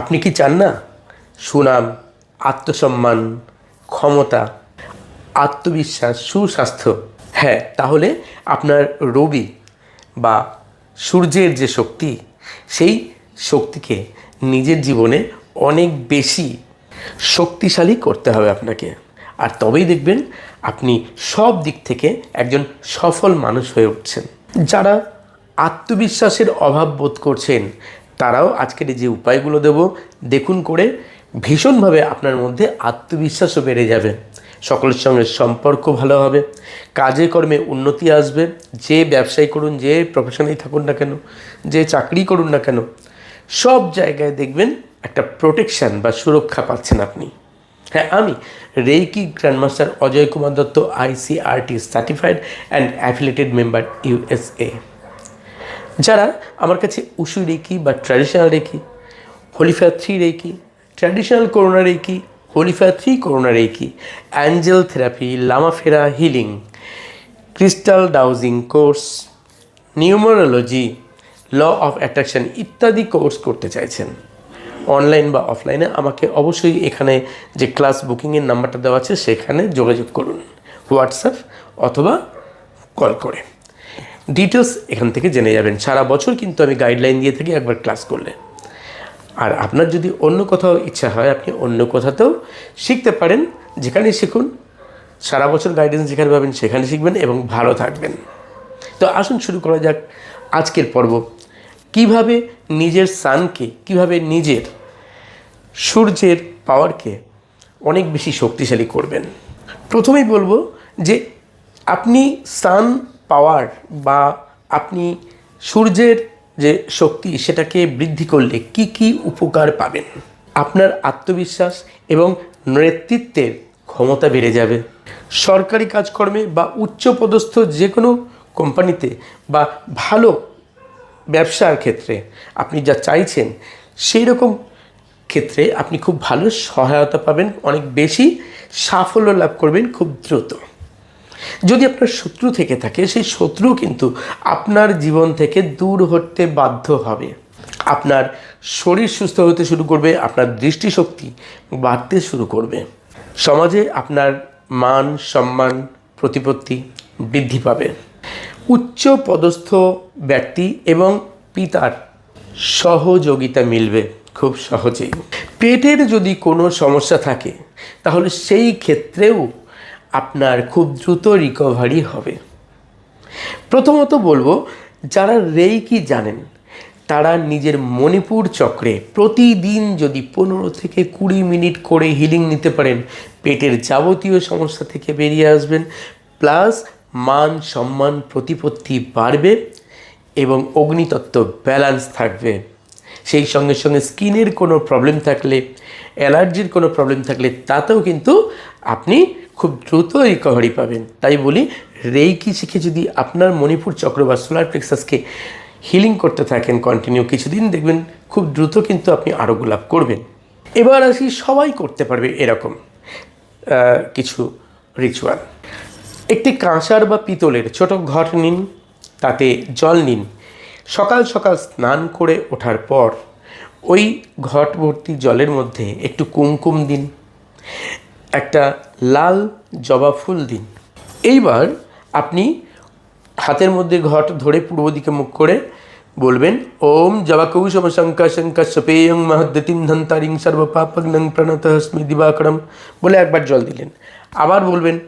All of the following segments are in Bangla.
আপনি কি চান না? সুনাম, আত্মসম্মান, ক্ষমতা, আত্মবিশ্বাস, সুস্বাস্থ্য। হ্যাঁ তাহলে আপনার রবি বা সূর্যের যে শক্তি, সেই শক্তিকে নিজের জীবনে অনেক বেশি শক্তিশালী করতে হবে আপনাকে। আর তবেই দেখবেন আপনি সব দিক থেকে একজন সফল মানুষ হয়ে উঠছেন। যারা আত্মবিশ্বাসের অভাব বোধ করছেন তারাও আজকের যে উপায়গুলো দেব, দেখুন করে ভীষণভাবে আপনার মধ্যে আত্মবিশ্বাসও বেড়ে যাবে। সকলের সঙ্গে সম্পর্ক ভালো হবে কাজে কর্মে উন্নতি আসবে, যে ব্যবসায় করুন, যে প্রফেশনেই থাকুন না কেন, যে চাকরি করুন না কেন, সব জায়গায় দেখবেন একটা প্রোটেকশান বা সুরক্ষা পাচ্ছেন আপনি। হ্যাঁ আমি reiki grandmaster Ajay Kumar Dutta ICRT certified and affiliated member USA যারা আমার কাছে উসু রেকি বা traditional reiki holy fire three reiki traditional Karuna reiki holy fire three Karuna reiki angel therapy Lamafera healing crystal dowsing course numerology law of attraction ইত্যাদি কোর্স করতে চাইছেন। অনলাইন বা অফলাইনে আমাকে অবশ্যই এখানে যে ক্লাস বুকিংয়ের নাম্বারটা দেওয়া আছে, সেখানে যোগাযোগ করুন, হোয়াটসঅ্যাপ অথবা কল করে। ডিটেলস এখান থেকে জেনে যাবেন। সারা বছর কিন্তু আমি গাইডলাইন দিয়ে থাকি একবার ক্লাস করলে। আর আপনার যদি অন্য কোথাও ইচ্ছা হয়, আপনি অন্য কোথাতেও শিখতে পারেন যেখানে শিখুন, সারা বছর গাইডেন্স যেখানে পাবেন, সেখানে শিখবেন এবং ভালো থাকবেন। তো আসুন শুরু করা যাক আজকের পর্ব। কীভাবে নিজের সানকে কীভাবে নিজের সূর্যের পাওয়ারকে অনেক বেশি শক্তিশালী করবেন? প্রথমেই বলব যে, আপনি সান পাওয়ার বা আপনি সূর্যের যে শক্তি সেটাকে বৃদ্ধি করলে কি কি উপকার পাবেন? আপনার আত্মবিশ্বাস এবং নেতৃত্বের ক্ষমতা বেড়ে যাবে। সরকারি কাজকর্মে বা উচ্চপদস্থ যে কোনো কোম্পানিতে বা ভালো ব্যবসার ক্ষেত্রে আপনি যা চাইছেন সেই রকম ক্ষেত্রে আপনি খুব ভালো সহায়তা পাবেন, অনেক বেশি সাফল্য লাভ করবেন খুব দ্রুত। যদি আপনার শত্রু থেকে থাকে, সেই শত্রু কিন্তু আপনার জীবন থেকে দূর হতে বাধ্য হবে। আপনার শরীর সুস্থ হতে শুরু করবে, আপনার দৃষ্টিশক্তি বাড়তে শুরু করবে। সমাজে আপনার মান, সম্মান, প্রতিপত্তি বৃদ্ধি পাবে। উচ্চ পদস্থ ব্যক্তি এবং পিতার সহযোগিতা মিলবে খুব সহজেই। পেটের যদি কোনো সমস্যা থাকে, তাহলে সেই ক্ষেত্রেও আপনার খুব দ্রুত রিকভারি হবে। প্রথমত বলব, যারা রেইকি জানেন, তারা নিজের মণিপুর চক্রে প্রতিদিন যদি পনেরো থেকে কুড়ি মিনিট করে হিলিং নিতে পারেন, পেটের যাবতীয় সমস্যা থেকে বেরিয়ে আসবেন প্লাস মান সম্মান প্রতিপত্তি বাড়বে এবং অগ্নিতত্ত্ব ব্যালেন্স থাকবে। সেই সঙ্গে সঙ্গে স্কিনের কোনো প্রবলেম থাকলে, অ্যালার্জির কোনো প্রবলেম থাকলে, তাতেও কিন্তু আপনি খুব দ্রুত রিকভারি পাবেন। তাই বলি রেইকি শিখে যদি আপনার মণিপুর চক্র বা সোলার প্লেক্সাসকে হিলিং করতে থাকেন কন্টিনিউ কিছুদিন দেখবেন খুব দ্রুত কিন্তু আপনি আরোগ্য লাভ করবেন। এবার আসি, সবাই করতে পারবে এরকম কিছু রিচুয়াল একটি কাঁসার বা পিতলের ছোট ঘট নিন, তাতে জল নিন। সকাল সকাল স্নান করে ওঠার পর ওই ঘট ভর্তি জলের মধ্যে একটু কুমকুম দিন, একটা লাল জবা ফুল দিন। এইবার আপনি হাতের মধ্যে ঘট ধরে পূর্ব দিকে মুখ করে বলবেন, ওম জবা জবাকৌশম শঙ্কা শঙ্কা সপেয়ং মহদ্যতিম ধন্তারিং সর্বপাপগ্নং প্রণত হস্মি দিবাকরম বলে একবার জল দিলেন। আবার বলবেন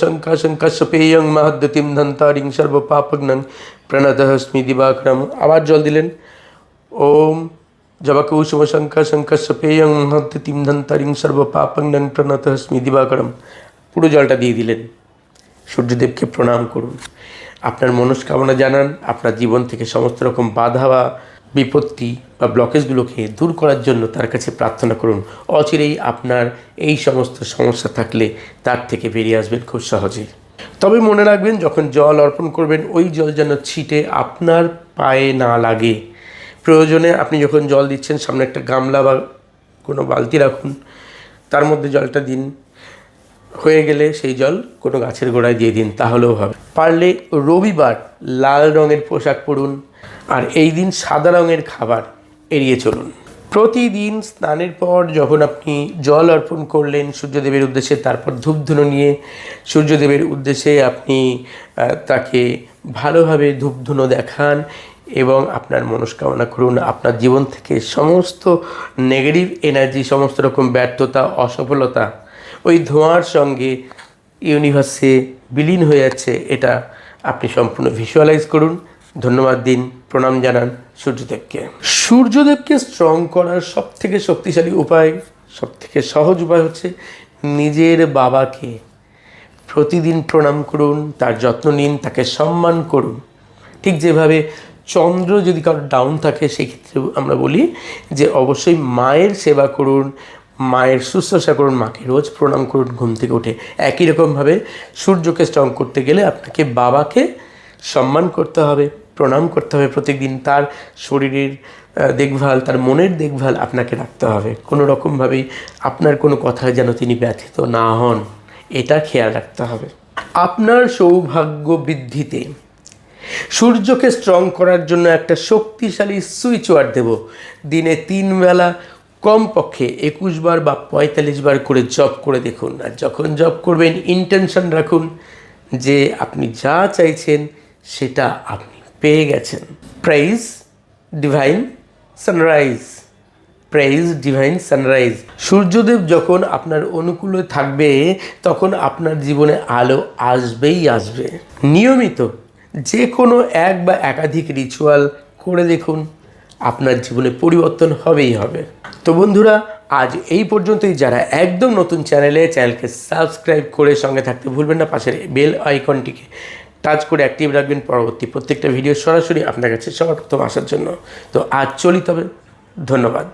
শঙ্কা সপেয়ং মহদ্যতিম ধন্তারিং সর্বপাপগ্নং প্রণত হস্মি দিবাকরম আবার জল দিলেন ওম জবাকৌশম শঙ্কা শঙ্কা সপেয়ং মহদ্যতিম ধন্তারিং সর্বপাপগ্নং প্রণত হস্মি দিবাকরম পুরো জলটা দিয়ে দিলেন। সূর্যদেবকে প্রণাম করুন। আপনার মনস্কামনা জানান। আপনার জীবন থেকে সমস্ত রকম বাধা বা বিপত্তি বা ব্লকেজগুলোকে দূর করার জন্য তার কাছে প্রার্থনা করুন। অচিরেই আপনার এই সমস্ত সমস্যা থাকলে তার থেকে বেরিয়ে আসবেন খুব সহজেই। তবে মনে রাখবেন, যখন জল অর্পণ করবেন, ওই জল যেন ছিটে আপনার পায়ে না লাগে। প্রয়োজনে আপনি যখন জল দিচ্ছেন, সামনে একটা গামলা বা কোনো বালতি রাখুন। তার মধ্যে জলটা দিন। হয়ে গেলে সেই জল কোনো গাছের গোড়ায় দিয়ে দিন, তাহলেও হবে। পারলে রবিবার লাল রঙের পোশাক পরুন। আর এই দিন সাদা রঙের খাবার এড়িয়ে চলুন। প্রতিদিন স্নানের পর যখন আপনি জল অর্পণ করলেন সূর্যদেবের উদ্দেশ্যে, তারপর ধূপধুনো নিয়ে সূর্যদেবের উদ্দেশ্যে আপনি তাকে ভালোভাবে ধূপধুনো দেখান এবং আপনার মনস্কামনা করুন। আপনার জীবন থেকে সমস্ত নেগেটিভ এনার্জি সমস্ত রকম ব্যর্থতা, অসফলতা ওই ধোঁয়ার সঙ্গে ইউনিভার্সে বিলীন হয়ে যাচ্ছে, এটা আপনি সম্পূর্ণ ভিজুয়ালাইজ করুন। ধন্যবাদ দিন, প্রণাম জানান সূর্যদেবকে। সূর্যদেবকে স্ট্রং করার সব থেকে শক্তিশালী উপায় সব থেকে সহজ উপায় হচ্ছে নিজের বাবাকে প্রতিদিন প্রণাম করুন, তার যত্ন নিন, তাকে সম্মান করুন। ঠিক যেভাবে চন্দ্র যদি কারোর ডাউন থাকে, সেক্ষেত্রে আমরা বলি যে অবশ্যই মায়ের সেবা করুন, মায়ের শুশ্রূষা করুন, মাকে রোজ প্রণাম করুন, ঘুম থেকে উঠে। একই রকমভাবে সূর্যকে স্ট্রং করতে গেলে আপনাকে বাবাকে সম্মান করতে হবে। প্রণাম করতে হবে প্রত্যেকদিন তার শরীরের দেখভাল, তার মনের দেখভাল আপনাকে রাখতে হবে। কোনো রকমভাবেই আপনার কোনো কথায় যেন তিনি ব্যথিত না হন, এটা খেয়াল রাখতে হবে। আপনার সৌভাগ্য বৃদ্ধিতে সূর্যকে স্ট্রং করার জন্য একটা শক্তিশালী সুইচ ওয়ার দেব। দিনে তিন বেলা কমপক্ষে একুশ বার বা পঁয়তাল্লিশ বার করে জব করে দেখুন। আর যখন জব করবেন ইন্টেনশন রাখুন যে আপনি যা চাইছেন, সেটা আপনি পেয়ে গেছেন। Praise divine sunrise praise divine sunrise Suryadev যখন আপনার অনুকূলে থাকবে, তখন আপনার জীবনে আলো আসবেই আসবে। নিয়মিত যে কোনো এক বা একাধিক রিচুয়াল করে দেখুন, আপনার জীবনে পরিবর্তন হবেই হবে। তো বন্ধুরা, আজ এই পর্যন্তই। যারা একদম নতুন চ্যানেলে চ্যানেলকে সাবস্ক্রাইব করে সঙ্গে থাকতে ভুলবেন না, পাশের বেল আইকনটিকে টাচ করে অ্যাক্টিভ রাখবেন পরবর্তী প্রত্যেকটা ভিডিও সরাসরি আপনার কাছে সবার প্রথম আসার জন্য। তো আজ চলি তবে। ধন্যবাদ।